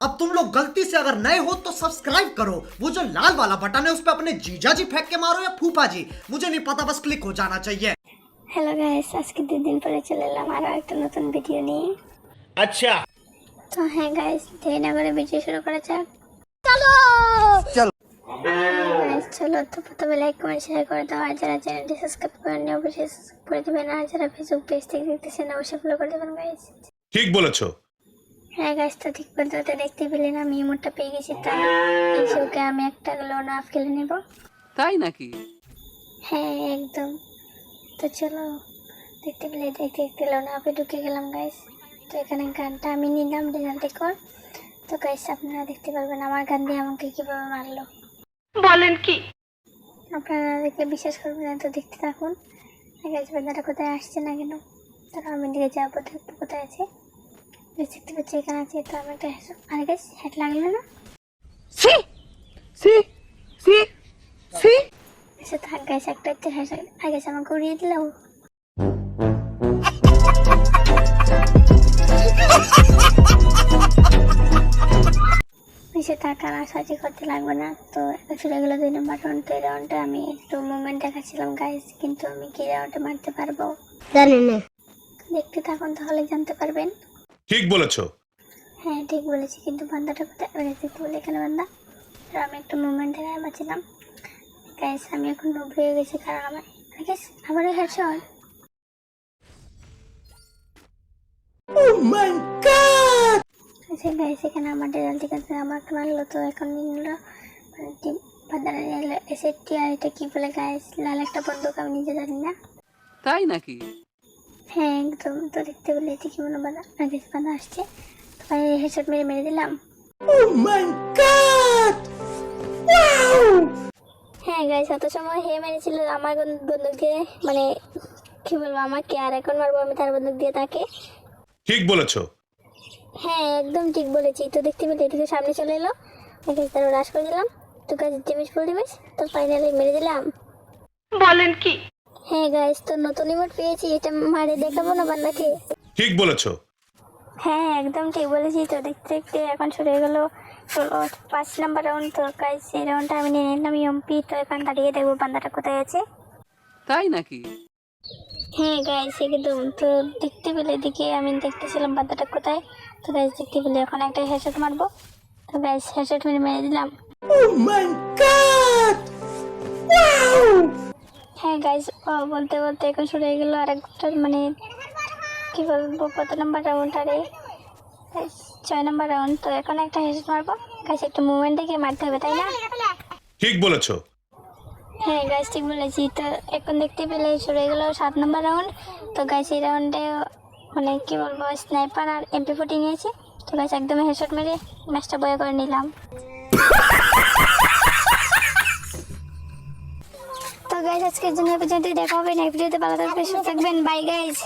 अब तुम लोग गलती से अगर नए हो तो सब्सक्राइब करो वो जो लाल वाला बटन है उस पर अपने जीजा जी फेंक के मारो या फूफा जी मुझे नहीं पता बस क्लिक हो जाना चाहिए হ্যালো গাইস আজকে দুই দিন পরে চলে এলাম আরও একটা নতুন ভিডিও নিয়ে अच्छा তো হ্যাঁ গাইস দেরি না করে ভিডিও শুরু করা যাক চলো। গাইস চলো তো প্রথমে লাইক কমেন্ট শেয়ার করে দাও আর যারা চ্যানেলটি সাবস্ক্রাইব করেন অবশ্যই subscribe করে দেবেন আর যারা ফেসবুক পেজ থেকে দেখতেছেন অবশ্যই ফলো করে দেবেন গাইস ঠিক বলেছো হ্যাঁ গাইস তো ঠিক বলতে দেখতে পেলেন আমি ইমোটটা পেয়ে গেছি তাই এই শোকে আমি একটা লোন আফ খেলে নেব। তাই নাকি? হ্যাঁ একদম। তো চলো দেখতে পেলে দেখতে দেখতে লোন আপে ঢুকে গেলাম গাইস তো এখানে গানটা আমি নিলাম রেজাল্টে কর তো গাইস আপনারা দেখতে পারবেন আমার গান দিয়ে আমাকে কীভাবে মারলো। বলেন কি? আপনারা দেখলে বিশ্বাস করবেন না তো দেখতে থাকুন। গাইস বান্দাটা কোথায় আসছে না কেন? তারপর আমি দিকে যাব দেখব কোথায় আছে। দেখতে পাচ্ছি এখানে আছে তো আমি একটা আরে গাইস হেড লাগল না? সি! সি! সি! সি! এসে থাক গাইস একটা হচ্ছে হেসে আরে গাইস আমাকে উড়িয়ে দিলাম এসে থাক আর সাজি করতে লাগবে না। তো চলে গেলো দুই নম্বর রাউন্ড তো এই রাউন্ডে আমি একটু মুভমেন্ট দেখাচ্ছিলাম গাইস কিন্তু আমি কি রাউন্ডে মারতে পারব? জানি না। দেখতে থাকুন তাহলে জানতে পারবেন। ঠিক বলেছ। হ্যাঁ ঠিক বলেছি কিন্তু বান্দাটা কোথায়? মানে দেখতে বলে এখানে বান্দা। আমি একটু মুভমেন্ট দেখায় পাচ্ছিলাম গাইস আমি এখন ডুব হয়ে গেছি কারণ আমার গাইস আমারও হেডশট আচ্ছা গাইস এখানে আমার রেজাল্ট ঠিক আছে আমাকে মারলো তো এখন নিল মানে টিম বান্দারা নিল এসএটি আর এটা কি বলে গাইস লাল একটা বন্দুক আমি নিজে জানি না। তাই নাকি? হ্যাঁ একদম। তো দেখতে পেলে এটি কি মনে বাঁধা আগে বাঁধা আসছে। তো হেডশট মেরে মেরে দিলাম। হ্যাঁ গাইস এত সময় হে মেরেছিল আমার বন- বন্দুক দিয়ে মানে কি বলব আমাকে? আর এখন মারবো আমি তার বন্দুক দিয়ে তাকে। ঠিক বলেছ। হ্যাঁ একদম ঠিক বলেছি। তো দেখতে পেলে এদিকে সামনে চলে এলো। ওকে তার রাশ করে দিলাম। তো গাছ ড্যামেজ ফুল ড্যামেজ তো ফাইনালি মেরে দিলাম। বলেন কি? হ্যাঁ গাইস তো নতুন ইমোট পেয়েছি এটা মারে দেখাবো না বান্দাকে? ঠিক বলেছ। হ্যাঁ একদম ঠিক বলেছি তো দেখতে দেখতে এখন শুরু হয়ে গেলো। ষোলো পাঁচ নাম্বার রাউন্ড তো গাইস এই রাউন্ডটা আমি নিয়ে নিলাম এমপি তো এখন দাঁড়িয়ে দেখব বান্দাটা কোথায় আছে। তাই নাকি? হ্যাঁ গাইস একদম তো দেখতে পেলে এদিকে আমি দেখতেছিলাম বান্দাটা কোথায়। তো গাইস দেখতে পেলে এখন একটা হেডশট মারবো। তো গাইস হেডশট মেরে মেরে দিলাম হ্যাঁ গাইস বলতে বলতে এখন হয়ে গেলো আর একটা মানে কি বলব কত নাম্বার রাউন্ড আরে? ছয় নাম্বার রাউন্ড তো এখন একটা হেডশট মারবো। গাইস একটু মুভমেন্ট দেখে মারতে হবে তাই না? ঠিক বলেছ। হ্যাঁ গাইস ঠিক বলেছি। তো এখন দেখতে পেলে হয়ে গেল সাত নম্বর রাউন্ড তো গাইস এই রাউন্ডে মানে কি বলব স্নাইপার আর এমপি ফোর্টি নিয়েছি তো গাইস একদম হেডশট মেরে ম্যাচটা বয়ে করে নিলাম তো গাইস আজকের জন্য এই পর্যন্তই। দেখা হবে নেক্সট ভিডিওতে। ভালো থাকবেন সুস্থ থাকবেন। Bye guys